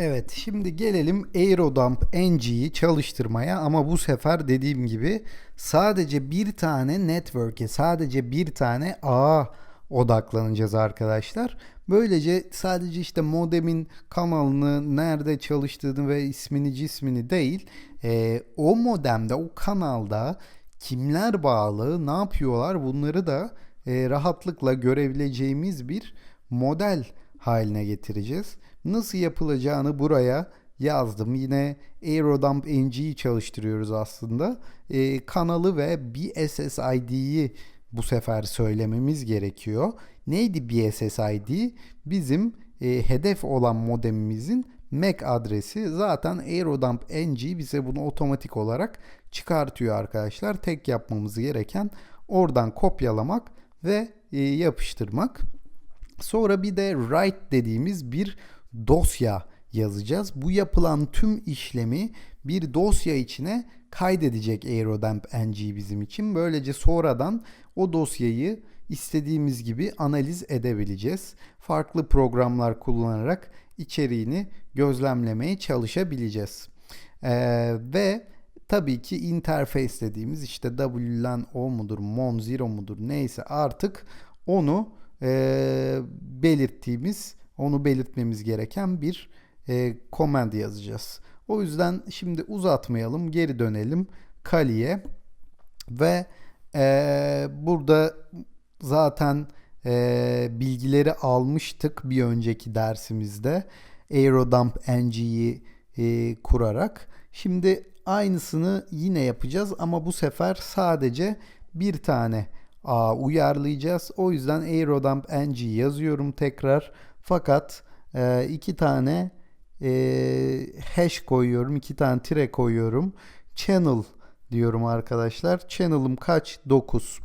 Evet, şimdi gelelim Aerodump NG'yi çalıştırmaya ama bu sefer dediğim gibi sadece bir tane network'e, sadece bir tane ağa odaklanacağız arkadaşlar. Böylece sadece işte modemin kanalını, nerede çalıştığını ve ismini cismini değil, e, o modemde, o kanalda kimler bağlı, ne yapıyorlar bunları da e, rahatlıkla görebileceğimiz bir model haline getireceğiz. Nasıl yapılacağını buraya yazdım. Yine Aerodump NG'yi çalıştırıyoruz aslında. Ee, kanalı ve BSSID'yi bu sefer söylememiz gerekiyor. Neydi BSSID? Bizim e, hedef olan modemimizin MAC adresi. Zaten Aerodump NG bize bunu otomatik olarak çıkartıyor arkadaşlar. Tek yapmamız gereken oradan kopyalamak ve e, yapıştırmak. Sonra bir de write dediğimiz bir dosya yazacağız. Bu yapılan tüm işlemi bir dosya içine kaydedecek Aerodamp NG bizim için. Böylece sonradan o dosyayı istediğimiz gibi analiz edebileceğiz. Farklı programlar kullanarak içeriğini gözlemlemeye çalışabileceğiz. Ee, ve tabii ki interface dediğimiz işte WLAN o mudur, Mon Zero mudur neyse artık onu e, belirttiğimiz, onu belirtmemiz gereken bir e, command yazacağız. O yüzden şimdi uzatmayalım, geri dönelim Kali'ye ve e, burada zaten e, bilgileri almıştık bir önceki dersimizde Aerodump NG'yi e, kurarak. Şimdi aynısını yine yapacağız ama bu sefer sadece bir tane A uyarlayacağız. O yüzden Aerodump ng yazıyorum tekrar. Fakat e, iki tane e, hash koyuyorum. iki tane tire koyuyorum. Channel diyorum arkadaşlar. Channel'ım kaç? 9.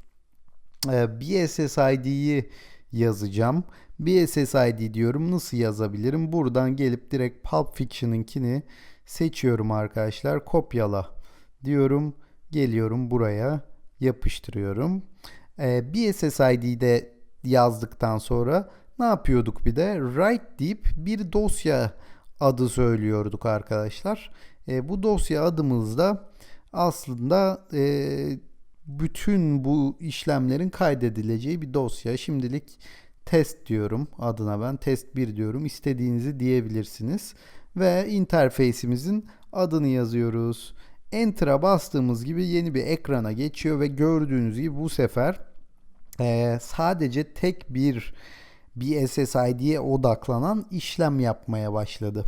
E, BSSID'yi yazacağım. BSSID diyorum. Nasıl yazabilirim? Buradan gelip direkt Pulp Fiction'ınkini seçiyorum arkadaşlar. Kopyala diyorum. Geliyorum buraya yapıştırıyorum. E, BSSID'de yazdıktan sonra ne yapıyorduk bir de? Write deyip bir dosya adı söylüyorduk arkadaşlar. E, bu dosya adımızda aslında e, bütün bu işlemlerin kaydedileceği bir dosya. Şimdilik test diyorum adına ben test 1 diyorum. İstediğinizi diyebilirsiniz. Ve interface'imizin adını yazıyoruz. Enter'a bastığımız gibi yeni bir ekrana geçiyor ve gördüğünüz gibi bu sefer e, sadece tek bir BSSID'ye odaklanan işlem yapmaya başladı.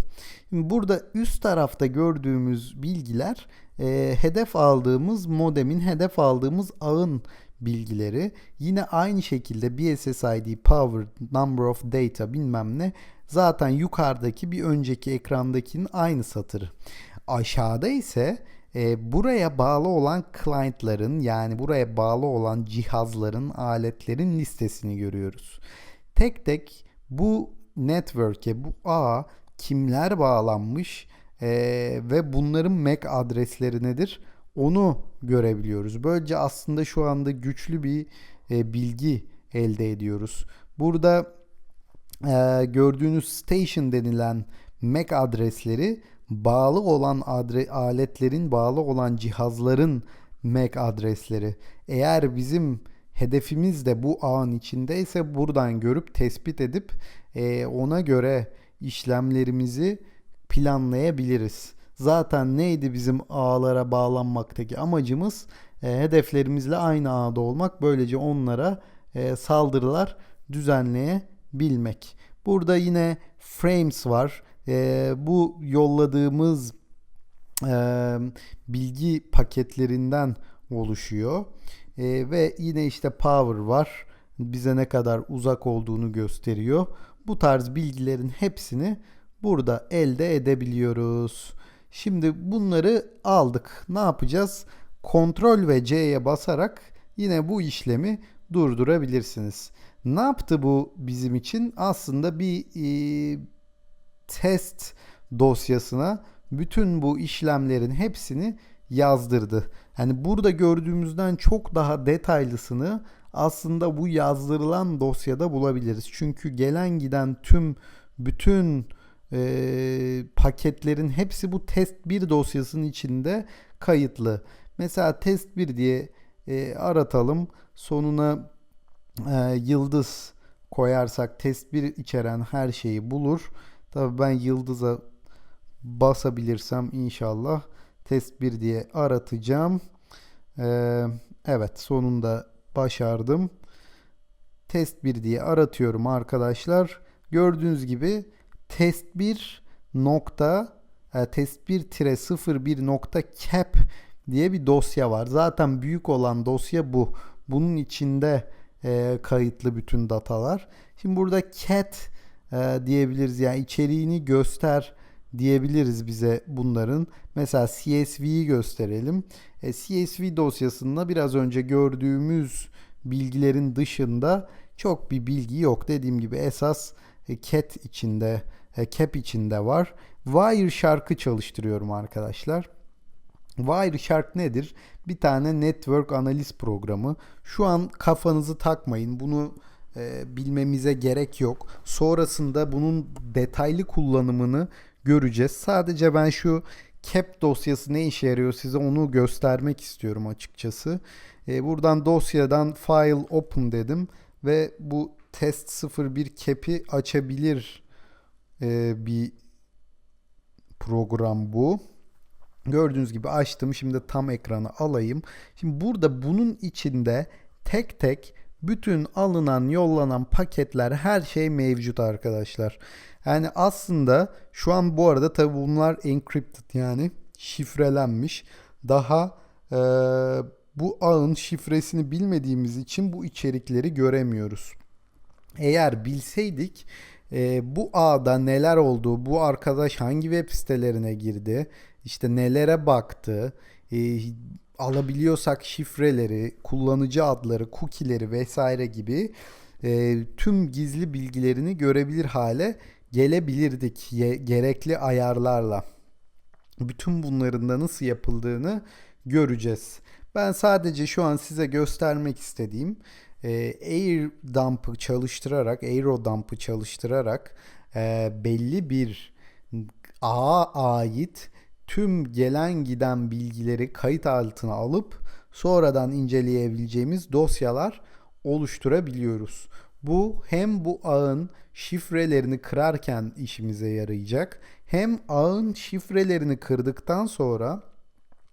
Şimdi burada üst tarafta gördüğümüz bilgiler e, hedef aldığımız modemin, hedef aldığımız ağın bilgileri. Yine aynı şekilde BSSID, power, number of data bilmem ne zaten yukarıdaki bir önceki ekrandakinin aynı satırı. Aşağıda ise e, buraya bağlı olan client'ların yani buraya bağlı olan cihazların, aletlerin listesini görüyoruz. Tek tek bu network'e, bu ağ kimler bağlanmış e, ve bunların MAC adresleri nedir onu görebiliyoruz. Böylece aslında şu anda güçlü bir e, bilgi elde ediyoruz. Burada e, gördüğünüz station denilen MAC adresleri bağlı olan adre aletlerin bağlı olan cihazların MAC adresleri. Eğer bizim hedefimiz de bu ağın içindeyse buradan görüp tespit edip e, ona göre işlemlerimizi planlayabiliriz. Zaten neydi bizim ağlara bağlanmaktaki amacımız? E, hedeflerimizle aynı ağda olmak. Böylece onlara e, saldırılar düzenleyebilmek. Burada yine frames var e, bu yolladığımız e, bilgi paketlerinden oluşuyor. E, ve yine işte power var. Bize ne kadar uzak olduğunu gösteriyor. Bu tarz bilgilerin hepsini burada elde edebiliyoruz. Şimdi bunları aldık. Ne yapacağız? Kontrol ve C'ye basarak yine bu işlemi durdurabilirsiniz. Ne yaptı bu bizim için? Aslında bir e, test dosyasına bütün bu işlemlerin hepsini yazdırdı. Hani burada gördüğümüzden çok daha detaylısını aslında bu yazdırılan dosyada bulabiliriz. Çünkü gelen giden tüm bütün e, paketlerin hepsi bu test 1 dosyasının içinde kayıtlı. Mesela test 1 diye e, aratalım. Sonuna e, yıldız koyarsak test 1 içeren her şeyi bulur. Tabii ben yıldıza basabilirsem inşallah test 1 diye aratacağım. Ee, evet sonunda başardım. Test 1 diye aratıyorum arkadaşlar. Gördüğünüz gibi test 1 nokta e, test 1 tire 01 nokta cap diye bir dosya var. Zaten büyük olan dosya bu. Bunun içinde e, kayıtlı bütün datalar. Şimdi burada cat e, diyebiliriz. Yani içeriğini göster diyebiliriz bize bunların. Mesela CSV'yi gösterelim. E, CSV dosyasında biraz önce gördüğümüz bilgilerin dışında çok bir bilgi yok. Dediğim gibi esas e, cat içinde, e, cap içinde var. Wireshark'ı çalıştırıyorum arkadaşlar. Wireshark nedir? Bir tane network analiz programı. Şu an kafanızı takmayın. Bunu e, bilmemize gerek yok. Sonrasında bunun detaylı kullanımını göreceğiz. Sadece ben şu cap dosyası ne işe yarıyor size onu göstermek istiyorum açıkçası. E, buradan dosyadan file open dedim ve bu test 01 cap'i açabilir e, bir program bu. Gördüğünüz gibi açtım. Şimdi tam ekranı alayım. Şimdi burada bunun içinde tek tek bütün alınan, yollanan paketler her şey mevcut arkadaşlar. Yani aslında şu an bu arada tabi bunlar encrypted yani şifrelenmiş. Daha e, bu ağın şifresini bilmediğimiz için bu içerikleri göremiyoruz. Eğer bilseydik e, bu ağda neler oldu, bu arkadaş hangi web sitelerine girdi, işte nelere baktı, e, alabiliyorsak şifreleri, kullanıcı adları, cookie'leri vesaire gibi e, tüm gizli bilgilerini görebilir hale gelebilirdik ye- gerekli ayarlarla. Bütün bunların da nasıl yapıldığını göreceğiz. Ben sadece şu an size göstermek istediğim e, Air Dump'ı çalıştırarak, Aerodump'ı çalıştırarak e, belli bir ağa ait tüm gelen giden bilgileri kayıt altına alıp sonradan inceleyebileceğimiz dosyalar oluşturabiliyoruz. Bu hem bu ağın şifrelerini kırarken işimize yarayacak hem ağın şifrelerini kırdıktan sonra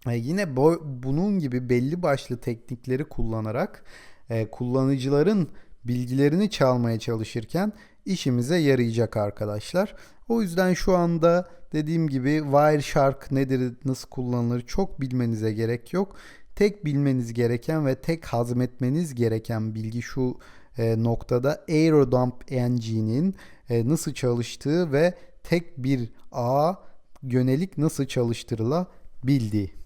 e, yine bunun gibi belli başlı teknikleri kullanarak e, kullanıcıların bilgilerini çalmaya çalışırken işimize yarayacak arkadaşlar. O yüzden şu anda dediğim gibi Wireshark nedir, nasıl kullanılır çok bilmenize gerek yok. Tek bilmeniz gereken ve tek hazmetmeniz gereken bilgi şu e, noktada Aerodump Engine'in e, nasıl çalıştığı ve tek bir ağ yönelik nasıl çalıştırılabildiği.